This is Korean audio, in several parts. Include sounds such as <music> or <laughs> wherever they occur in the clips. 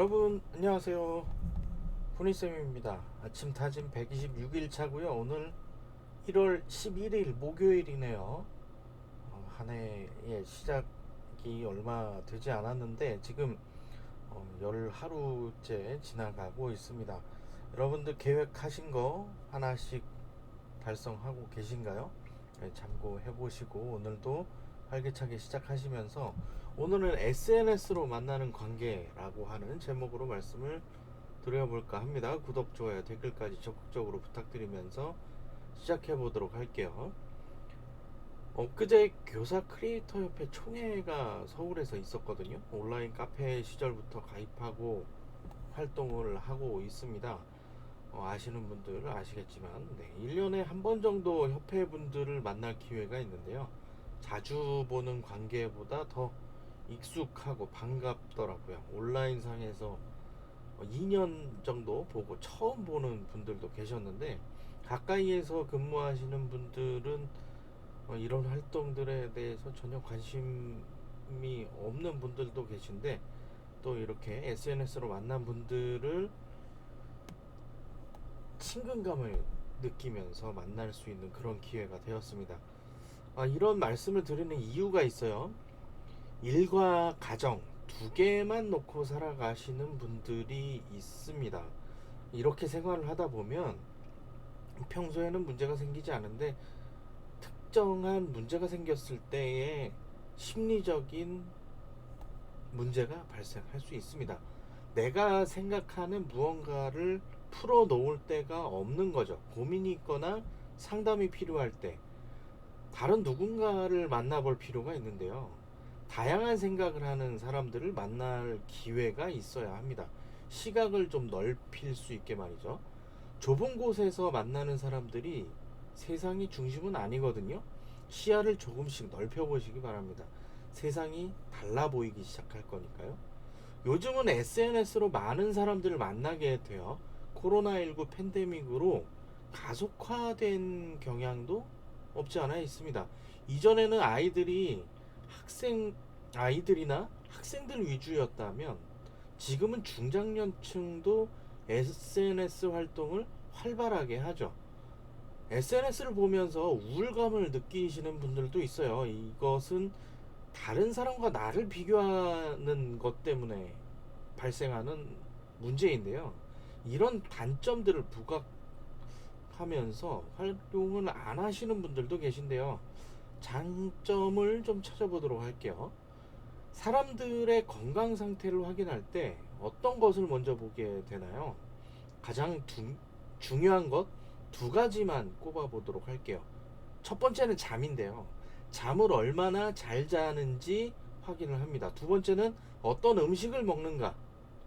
여러분 안녕하세요. 훈이쌤입니다. 아침 타진 126일 차고요. 오늘 1월 11일 목요일이네요. 어, 한 해의 시작이 얼마 되지 않았는데 지금 어, 열 하루째 지나가고 있습니다. 여러분들 계획하신 거 하나씩 달성하고 계신가요? 네, 참고해 보시고 오늘도 활기차게 시작하시면서 오늘은 SNS로 만나는 관계라고 하는 제목으로 말씀을 드려볼까 합니다. 구독, 좋아요, 댓글까지 적극적으로 부탁드리면서 시작해 보도록 할게요. 엊그제 교사 크리에이터 협회 총회가 서울에서 있었거든요. 온라인 카페 시절부터 가입하고 활동을 하고 있습니다. 어, 아시는 분들 아시겠지만 네, 1년에 한 번 정도 협회 분들을 만날 기회가 있는데요. 자주 보는 관계보다 더 익숙하고 반갑더라고요. 온라인 상에서 2년 정도 보고 처음 보는 분들도 계셨는데 가까이에서 근무하시는 분들은 어, 이런 활동들에 대해서 전혀 관심이 없는 분들도 계신데 또 이렇게 SNS로 만난 분들을 친근감을 느끼면서 만날 수 있는 그런 기회가 되었습니다. 아, 이런 말씀을 드리는 이유가 있어요. 일과 가정 두 개만 놓고 살아가시는 분들이 있습니다. 이렇게 생활을 하다 보면 평소에는 문제가 생기지 않은데 특정한 문제가 생겼을 때에 심리적인 문제가 발생할 수 있습니다. 내가 생각하는 무언가를 풀어 놓을 때가 없는 거죠. 고민이 있거나 상담이 필요할 때 다른 누군가를 만나볼 필요가 있는데요. 다양한 생각을 하는 사람들을 만날 기회가 있어야 합니다. 시각을 좀 넓힐 수 있게 말이죠. 좁은 곳에서 만나는 사람들이 세상이 중심은 아니거든요. 시야를 조금씩 넓혀보시기 바랍니다. 세상이 달라 보이기 시작할 거니까요. 요즘은 SNS로 많은 사람들을 만나게 돼요. 코로나19 팬데믹으로 가속화된 경향도 없지 않아 있습니다. 이전에는 아이들이 학생 아이들이나 학생들 위주였다면 지금은 중장년층도 SNS 활동을 활발하게 하죠. SNS를 보면서 우울감을 느끼시는 분들도 있어요. 이것은 다른 사람과 나를 비교하는 것 때문에 발생하는 문제인데요. 이런 단점들을 부각 하면서 활동을 안 하시는 분들도 계신데요. 장점을 좀 찾아보도록 할게요. 사람들의 건강 상태를 확인할 때 어떤 것을 먼저 보게 되나요? 가장 두, 중요한 것 두 가지만 꼽아 보도록 할게요. 첫 번째는 잠인데요. 잠을 얼마나 잘 자는지 확인을 합니다. 두 번째는 어떤 음식을 먹는가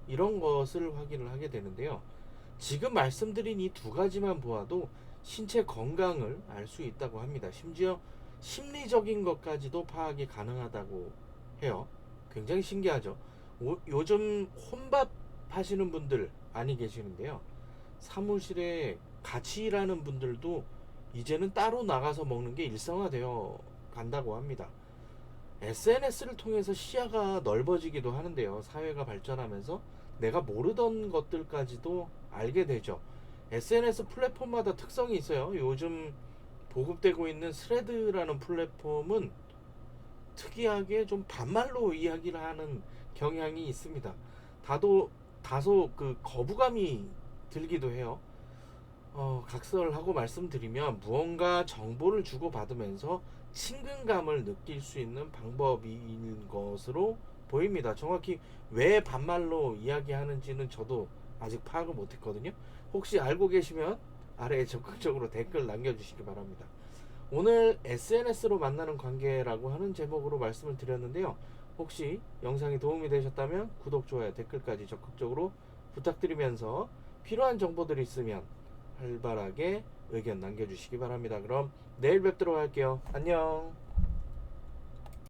이런 것을 확인을 하게 되는데요. 지금 말씀드린 이 두 가지만 보아도 신체 건강을 알 수 있다고 합니다. 심지어 심리적인 것까지도 파악이 가능하다고 해요. 굉장히 신기하죠. 오, 요즘 혼밥 하시는 분들 많이 계시는데요. 사무실에 같이 일하는 분들도 이제는 따로 나가서 먹는 게 일상화되어 간다고 합니다. SNS를 통해서 시야가 넓어지기도 하는데요. 사회가 발전하면서 내가 모르던 것들까지도 알게 되죠. SNS 플랫폼마다 특성이 있어요. 요즘 보급되고 있는 스레드라는 플랫폼은 특이하게 좀 반말로 이야기를 하는 경향이 있습니다. 다도 다소 그 거부감이 들기도 해요. 어, 각설하고 말씀드리면 무언가 정보를 주고받으면서 친근감을 느낄 수 있는 방법인 것으로 보입니다. 정확히 왜 반말로 이야기하는지는 저도 아직 파악을 못했거든요. 혹시 알고 계시면 아래에 <laughs> 적극적으로 댓글 남겨주시기 바랍니다. 오늘 SNS로 만나는 관계라고 하는 제목으로 말씀을 드렸는데요. 혹시 영상이 도움이 되셨다면 구독, 좋아요, 댓글까지 적극적으로 부탁드리면서 필요한 정보들이 있으면 활발하게 의견 남겨주시기 바랍니다. 그럼 내일 뵙도록 할게요. 안녕.